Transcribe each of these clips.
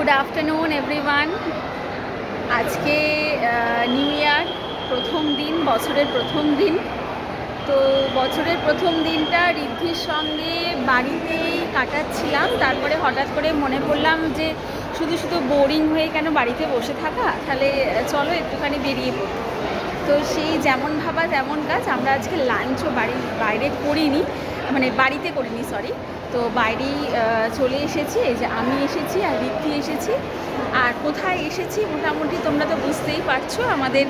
Good afternoon everyone আজকে new year প্রথম দিন, বছরের প্রথম দিন। তো বছরের প্রথম দিনটা ঋদ্ধির সঙ্গে বাড়িতেই কাটাচ্ছিলাম। তারপরে হঠাৎ করে মনে পড়লাম যে শুধু শুধু বোরিং হয়ে কেন বাড়িতে বসে থাকা? তাহলে চলো একটুখানি বেরিয়ে পড়ি। তো সেই যেমন ভাবা তেমন কাজ আমরা আজকে লাঞ্চও বাড়ি, বাইরে করিনি। মানে বাড়িতে করিনি সরি তো বাইরেই চলে এসেছি, এই যে আমি এসেছি আর ঋদ্ধি এসেছি। আর কোথায় এসেছি মোটামুটি তোমরা তো বুঝতেই পারছ, আমাদের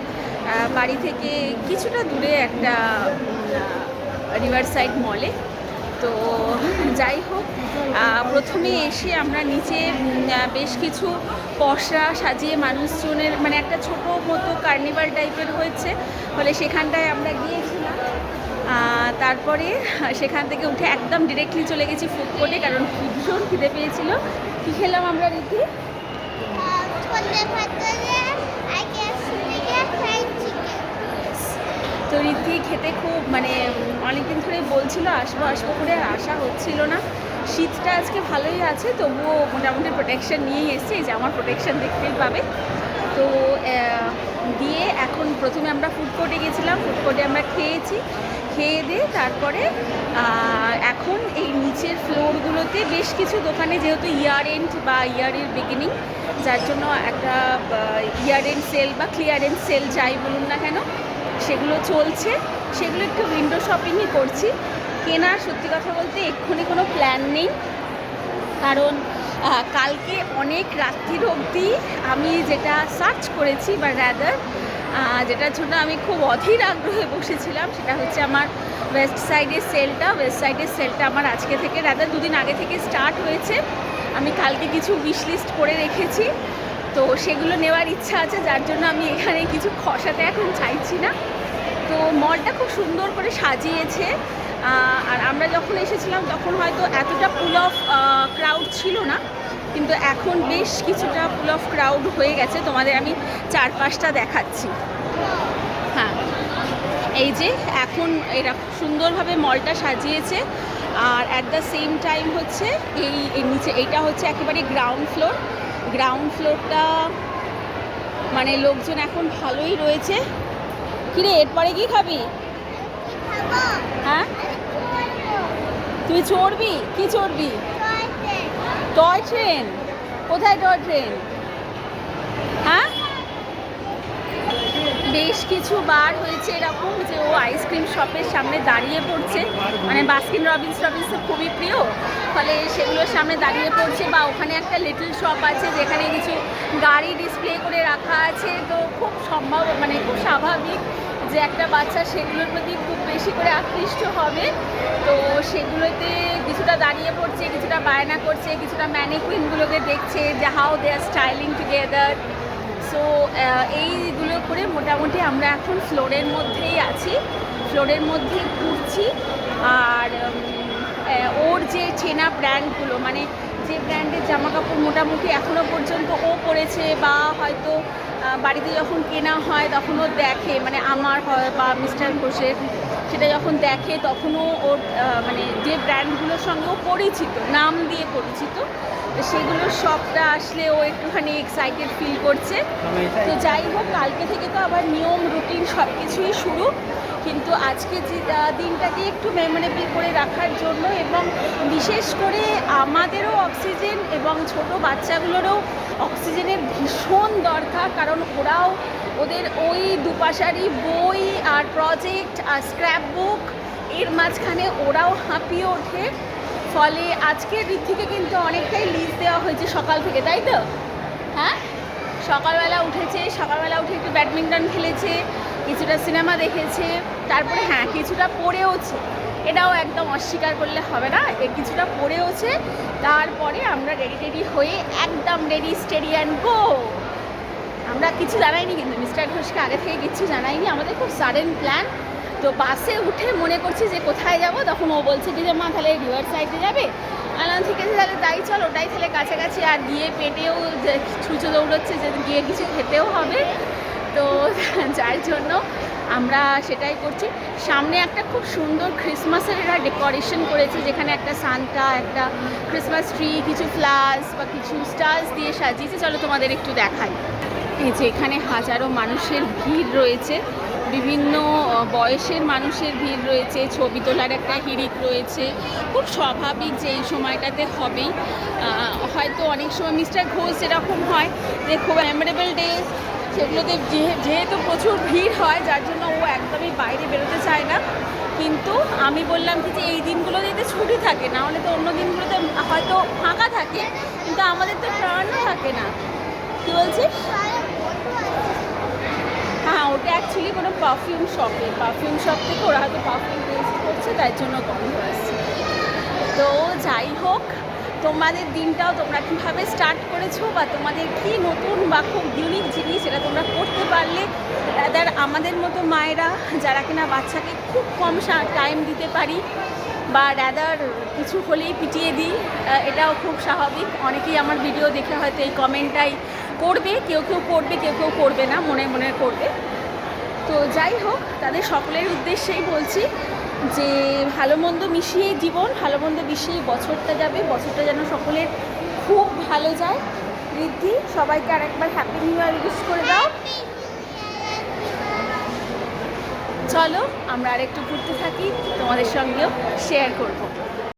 বাড়ি থেকে কিছুটা দূরে একটা রিভার সাইড মলে তো যাই হোক প্রথমে এসে আমরা নিচে বেশ কিছু পশরা সাজিয়ে মানুষজনের মানে একটা ছোট মতো কার্নিভাল টাইপের হয়েছে। ফলে সেখানটায় আমরা গিয়েছিলাম। তারপরে সেখান থেকে উঠে একদম ডিরেক্টলি চলে গেছি ফুড কোর্টে কারণ ভীষণ খিদে পেয়েছিল। কী খেলাম আমরা, রীতি? তো রীতি খেতে খুব মানে অনেকদিন ধরে বলছিল, আসব আসব করে আসা হচ্ছিল না। শীতটা আজকে ভালোই আছে, তবুও মোটামুটি প্রোটেকশন নিয়েই এসেছি যে আমার প্রোটেকশন দেখতেই পাবে। তো দিয়ে এখন প্রথমে আমরা ফুড কোর্টে গেছিলাম ফুড কোর্টে আমরা খেয়েছি। খেয়ে দিয়ে তারপরে এখন এই নিচের ফ্লোরগুলোতে বেশ কিছু দোকানে যেহেতু ইয়ার এন্ড বা ইয়ারের বিগিনিং যার জন্য একটা ইয়ার এন্ড সেল বা ক্লিয়ারেন্স সেল যাই বলুন না কেন, সেগুলো চলছে। সেগুলো একটু উইন্ডো শপিংই করছি। কেনার সত্যি কথা বলতে এক্ষুনি কোনো প্ল্যান নেই। কারণ কালকে অনেক রাত্রির অবধি আমি যেটা সার্চ করেছি বা র্যাদার যেটার জন্য আমি খুব অধীর আগ্রহে বসেছিলাম, সেটা হচ্ছে আমার ওয়েস্ট সাইডের সেলটা ওয়েস্ট সাইডের সেলটা আমার আজকে থেকে রাদার দুদিন আগে থেকে স্টার্ট হয়েছে। আমি কালকে কিছু উইশ লিস্ট করে রেখেছি। তো সেগুলো নেওয়ার ইচ্ছা আছে, যার জন্য আমি এখানে কিছু খসাতে এখন চাইছি না। তো মলটা খুব সুন্দর করে সাজিয়েছে। আর আমরা যখন এসেছিলাম, তখন হয়তো এতটা ফুল অফ ক্রাউড ছিল না। কিন্তু এখন বেশ কিছুটা ফুল অফ ক্রাউড হয়ে গেছে। তোমাদের আমি চারপাশটা দেখাচ্ছি। হ্যাঁ এই যে এখন এরা সুন্দরভাবে মলটা সাজিয়েছে। আর অ্যাট দ্য সেম টাইম হচ্ছে এই নিচে এইটা হচ্ছে একেবারে গ্রাউন্ড ফ্লোর গ্রাউন্ড ফ্লোরটা মানে লোকজন এখন ভালোই রয়েছে। কিরে, এরপরে কি খাবি? হ্যাঁ? তুই চড়বি? কি চড়বি? টয় ট্রেন কোথায় টয় ট্রেন হ্যাঁ? বেশ কিছু বার হয়েছে এরকম যে ও আইসক্রিম শপের সামনে দাঁড়িয়ে পড়ছে। মানে বাস্কিন রবিন্স রবিন্স খুবই প্রিয়। ফলে সেগুলোর সামনে দাঁড়িয়ে পড়ছে বা ওখানে একটা লিটল শপ আছে যেখানে কিছু গাড়ি ডিসপ্লে করে রাখা আছে। তো খুব সম্ভব মানে খুব স্বাভাবিক যে একটা বাচ্চা সেগুলোর প্রতি খুব বেশি করে আকৃষ্ট হবে। তো সেগুলোতে কিছুটা দাঁড়িয়ে পড়ছে, কিছুটা বায়না করছে, কিছুটা ম্যানিকুইনগুলোকে দেখছে যে how they are styling together so এইগুলো করে মোটামুটি আমরা এখন ফ্লোরের মধ্যেই আছি। ফ্লোরের মধ্যেই ঘুরছি। আর ওর যে চেনা ব্র্যান্ডগুলো মানে যে ব্র্যান্ডের জামা কাপড় মোটামুটি এখনও পর্যন্ত ও পরেছে বা হয়তো বাড়িতে যখন কেনা হয় তখন ও দেখে মানে আমার হয় বা মিস্টার ঘোষের, সেটা যখন দেখে তখনও ওর মানে যে ব্র্যান্ডগুলোর সঙ্গেও পরিচিত, নাম দিয়ে পরিচিত সেগুলোর সবটা আসলে ও একটুখানি এক্সাইটেড ফিল করছে। তো যাই হোক, কালকে থেকে তো আবার নিয়ম রুটিন সব কিছুই শুরু। কিন্তু আজকে যে দিনটাকে একটু মেমোরেবল করে রাখার জন্য এবং বিশেষ করে আমাদেরও অক্সিজেন এবং ছোট বাচ্চাগুলোরও অক্সিজেনের ভীষণ দরকার, কারণ ওরাও ওদের ওই দুপাশারি বই আর প্রজেক্ট আর স্ক্র্যাপ বুক এর মাঝখানে ওরাও হাঁপিয়ে ওঠে। ফলে আজকের থেকে কিন্তু অনেকটাই লিজ দেওয়া হয়েছে সকাল থেকে, তাই তো? হ্যাঁ? সকালবেলা উঠেছে, সকালবেলা উঠে একটু ব্যাডমিন্টন খেলেছে কিছুটা সিনেমা দেখেছে, তারপরে হ্যাঁ কিছুটা পড়েওছে। এটাও একদম অস্বীকার করলে হবে না, এ কিছুটা পড়েওছে, তারপরে আমরা রেডি রেডি হয়ে একদম রেডি স্টেডি অ্যান্ড গো আমরা কিছু জানাইনি কিন্তু, মিস্টার ঘোষকে আগে থেকে কিছু জানাইনি, আমাদের খুব সাডেন প্ল্যান তো বাসে উঠে মনে করছি যে কোথায় যাব, তখন ও বলছে যে, মা, তাহলে রিভার সাইডে যাবে? আলাম ঠিক আছে, তাহলে তাই চল, ওটাই তাহলে কাছাকাছি। আর গিয়ে পেটেও ছুঁচো দৌড়চ্ছে, যে গিয়ে কিছু খেতেও হবে। তো যার জন্য আমরা সেটাই করছি। সামনে একটা খুব সুন্দর ক্রিসমাসের এরা ডেকোরেশন করেছে, যেখানে একটা সান্টা একটা ক্রিসমাস ট্রি কিছু ফ্লাওয়ার্স বা কিছু স্টার্স দিয়ে সাজিয়েছে। চলো তোমাদের একটু দেখাই। এই যে এখানে হাজারো মানুষের ভিড় রয়েছে। বিভিন্ন বয়সের মানুষের ভিড় রয়েছে। ছবি তোলার একটা হিড়িক রয়েছে। খুব স্বাভাবিক যে এই সময়টাতে হবেই। হয়তো অনেক সময় মিস্টার ঘোষ যেরকম হয় যে খুব মেমোরেবল ডে সেগুলোতে যেহেতু প্রচুর ভিড় হয়, যার জন্য ও একদমই বাইরে বেরোতে চায় না। কিন্তু আমি বললাম কি যে, এই দিনগুলোতে এতে ছুটি থাকে, না হলে তো অন্য দিনগুলোতে হয়তো ফাঁকা থাকে, কিন্তু আমাদের তো টার্নও থাকে না। কি বলছিস? হ্যাঁ ওটা অ্যাকচুয়ালি কোনো পারফিউম শপে পারফিউম শপ থেকে ওরা হয়তো পারফিউম টেস্ট করছে, তাই জন্য গন্ধ আসছে। তো যাই হোক তোমাদের দিনটাও তোমরা কীভাবে স্টার্ট করেছ বা তোমাদের কি নতুন বা খুব ইউনিক জিনিস সেটা তোমরা করতে পারলে রাদার আমাদের মতো মায়েরা যারা কিনা বাচ্চাকে খুব কম টাইম দিতে পারি বা রাদার কিছু হলেই পিটিয়ে দিই এটাও খুব স্বাভাবিক। অনেকেই আমার ভিডিও দেখে হয়তো এই কমেন্টটাই করবে, কেউ কেউ করবে, কেউ কেউ করবে না, মনে মনে করবে। তো যাই হোক, তাদের সকলের উদ্দেশ্যেই বলছি যে ভালো মন্দ মিশিয়ে জীবন, ভালো মন্দ মিশিয়ে বছরটা যাবে, বছরটা যেন সকলের খুব ভালো যায়। বৃদ্ধি সবাইকে আর একবার হ্যাপি নিউ ইয়ার উইস করে দাও। চলো, আমরা আরেকটু ঘুরতে থাকি, তোমাদের সঙ্গেও শেয়ার করব।